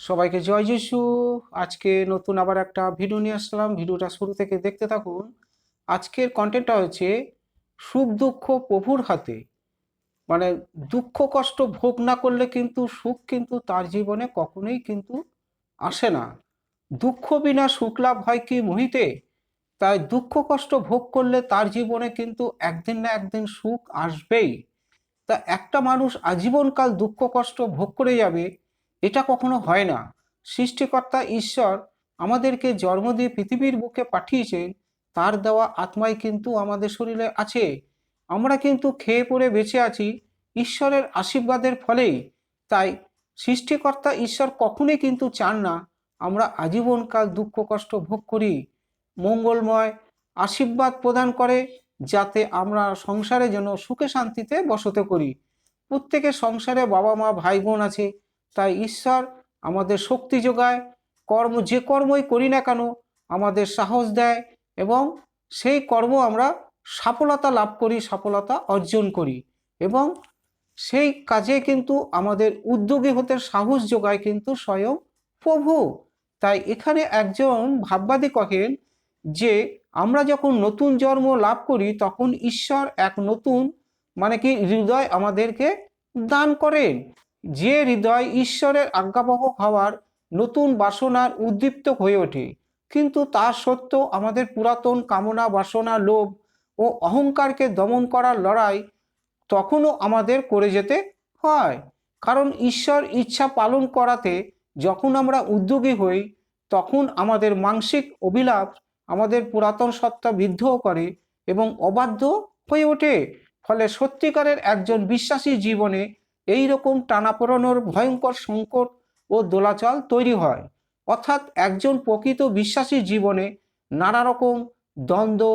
সবাইকে জয় যিশু। আজকে নতুন আবার একটা ভিডিও নিয়ে আসলাম। ভিডিওটা শুরু থেকে দেখতে থাকুন। আজকের কন্টেন্টটা হচ্ছে সুখ দুঃখ প্রভুর হাতে। মানে দুঃখ কষ্ট ভোগ না করলে কিন্তু সুখ কিন্তু তার জীবনে কখনোই কিন্তু আসে না। দুঃখ বিনা সুখ লাভ হয় কি মুহিতে? তাই দুঃখ কষ্ট ভোগ করলে তার জীবনে কিন্তু একদিন না একদিন সুখ আসবেই। তা একটা মানুষ আজীবনকাল দুঃখ কষ্ট ভোগ করে যাবে এটা কখনো হয় না। সৃষ্টিকর্তা ঈশ্বর আমাদেরকে জন্ম দিয়ে পৃথিবীর বুকে পাঠিয়েছেন, তার দেওয়া আত্মাই কিন্তু আমাদের শরীরে আছে। আমরা কিন্তু খেয়ে পড়ে বেঁচে আছি ঈশ্বরের আশীর্বাদের ফলেই। তাই সৃষ্টিকর্তা ঈশ্বর কখনোই কিন্তু চান না আমরা আজীবনকাল দুঃখ কষ্ট ভোগ করি। মঙ্গলময় আশীর্বাদ প্রদান করে যাতে আমরা সংসারে যেন সুখে শান্তিতে বসতে করি। প্রত্যেকের সংসারে বাবা মা ভাই বোন আছে তাই ঈশ্বর আমাদের শক্তি যোগায়, কর্ম যে কর্মই করি না কেন, আমাদের সাহস দেয় এবং সেই কর্ম আমরা সফলতা লাভ করি, সফলতা অর্জন করি এবং সেই কাজে কিন্তু আমাদের উদ্যোগী হতে সাহস যোগায় কিন্তু স্বয়ং প্রভু। তাই এখানে একজন ভাববাদী কহেন যে, আমরা যখন নতুন জন্ম লাভ করি, তখন ঈশ্বর এক নতুন মানে কি হৃদয় আমাদেরকে দান করেন। যে হৃদয় ঈশ্বরের আজ্ঞাবহ হওয়ার নতুন বাসনার উদ্দীপ্ত হয়ে ওঠে, কিন্তু তার সত্ত্বেও আমাদের পুরাতন কামনা, বাসনা, লোভ ও অহংকারকে দমন করার লড়াই তখনও আমাদের করে যেতে হয়। কারণ ঈশ্বর ইচ্ছা পালন করাতে যখন আমরা উদ্যোগী হই, তখন আমাদের মানসিক অভিলাপ আমাদের পুরাতন সত্তা বিদ্ধ করে এবং অবাধ্য হয়ে ওঠে। ফলে সত্যিকারের একজন বিশ্বাসী জীবনে এই রকম টানাপোড়ানোর ভয়ঙ্কর সংকট ও দোলাচল তৈরি হয়। অর্থাৎ একজন প্রকৃত বিশ্বাসী জীবনে নানা রকম দ্বন্দ্ব,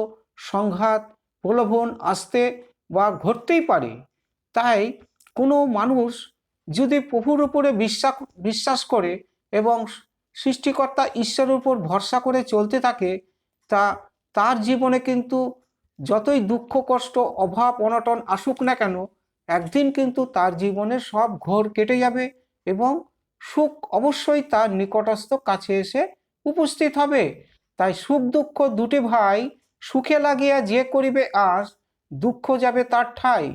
সংঘাত, প্রলোভন আসতে বা ঘটতেই পারে। তাই কোনো মানুষ যদি প্রভুর উপরে বিশ্বাস বিশ্বাস করে এবং সৃষ্টিকর্তা ঈশ্বরের উপর ভরসা করে চলতে থাকে, তা তার জীবনে কিন্তু যতই দুঃখ, কষ্ট, অভাব, অনটন আসুক না কেন একদিন কিন্তু তার জীবনের সব ঘোর কেটে যাবে এবং সুখ অবশ্যই তার নিকটস্থ কাছে এসে উপস্থিত হবে। তাই সুখ দুঃখ দুটি ভাই সুখে লাগিয়া যে করিবে আজ, দুঃখ যাবে তার ঠাই।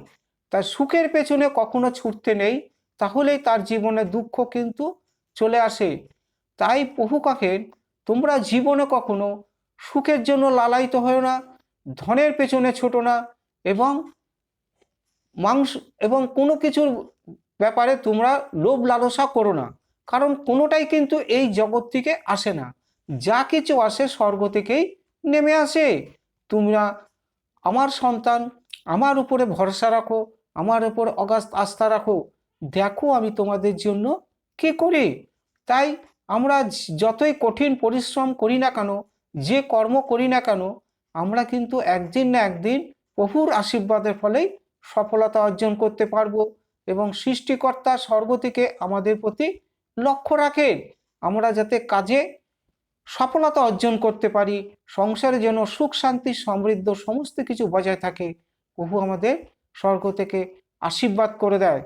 তাই সুখের পেছনে কখনো ছুটতে নেই, তাহলেই তার জীবনে দুঃখ কিন্তু চলে আসে। তাই প্রভু কাকের, তোমরা জীবনে কখনো সুখের জন্য লালায়িত হও না, ধনের পেছনে ছোটো না এবং মাংস এবং কোনো কিছুর ব্যাপারে তোমরা লোভ লালসা করো না। কারণ কোনোটাই কিন্তু এই জগৎ থেকে আসে না। যা কিছু আসে স্বর্গ থেকেই নেমে আসে। তোমরা আমার সন্তান, আমার উপরে ভরসা রাখো, আমার উপর অগাস্ত আস্থা রাখো। দেখো আমি তোমাদের জন্য কি করি। তাই আমরা যতই কঠিন পরিশ্রম করি না কেন, যে কর্ম করি না কেন, আমরা কিন্তু একদিন না একদিন প্রভুর আশীর্বাদের ফলেই সফলতা অর্জন করতে পারব এবং সৃষ্টিকর্তা স্বর্গ থেকে আমাদের প্রতি লক্ষ্য রাখেন। আমরা যাতে কাজে সফলতা অর্জন করতে পারি, সংসারে যেন সুখ, শান্তি, সমৃদ্ধ সমস্ত কিছু বজায় থাকে, প্রভু আমাদের স্বর্গ থেকে আশীর্বাদ করে দেয়।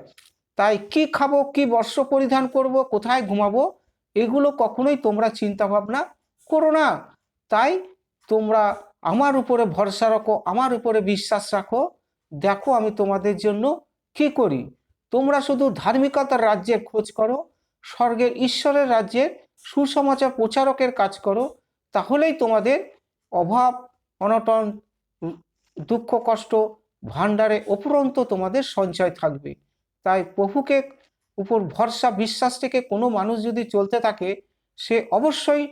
তাই কি খাব, কি বস্ত্র পরিধান করব, কোথায় ঘুমাবো, এগুলো কখনোই তোমরা চিন্তা ভাবনা করো না। তাই তোমরা আমার উপরে ভরসা রাখো, আমার উপরে বিশ্বাস রাখো দেখো আমি তোমাদের জন্য কি করি। তোমরা শুধু ধার্মিকতার রাজ্যের খোঁজ করো, স্বর্গের ঈশ্বরের রাজ্যের সুসমাচার প্রচারকের কাজ করো, তাহলেই তোমাদের অভাব, অনটন, দুঃখ, কষ্ট, ভাণ্ডারে অপুরন্ত তোমাদের সঞ্চয় থাকবে। তাই প্রভুকে উপর ভরসা, বিশ্বাস থেকে কোনো মানুষ যদি চলতে থাকে, সে অবশ্যই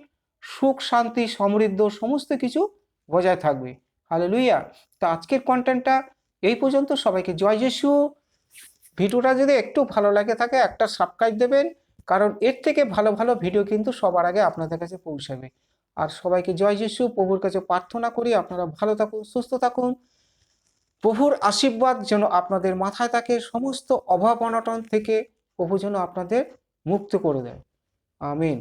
সুখ, শান্তি, সমৃদ্ধ সমস্ত কিছু বজায় থাকবে। হালে লুইয়া তা আজকের কন্টেন্টটা এই পর্যন্ত সবাইকে জয় যিশু। ভিডিওটা যদি একটু ভালো লাগে থাকে, একটা সাবস্ক্রাইব দেবেন, কারণ এর থেকে ভালো ভালো ভিডিও কিন্তু সবার আগে আপনাদের কাছে পৌঁছাবে। আর সবাইকে জয় যিশু, প্রভুর কাছে প্রার্থনা করি, আপনারা ভালো থাকুন, সুস্থ থাকুন। প্রভুর আশীর্বাদ যেন আপনাদের মাথায় থাকে, সমস্ত অভাব অনটন থেকে প্রভু যেন আপনাদের মুক্ত করে দেয়। আমিন।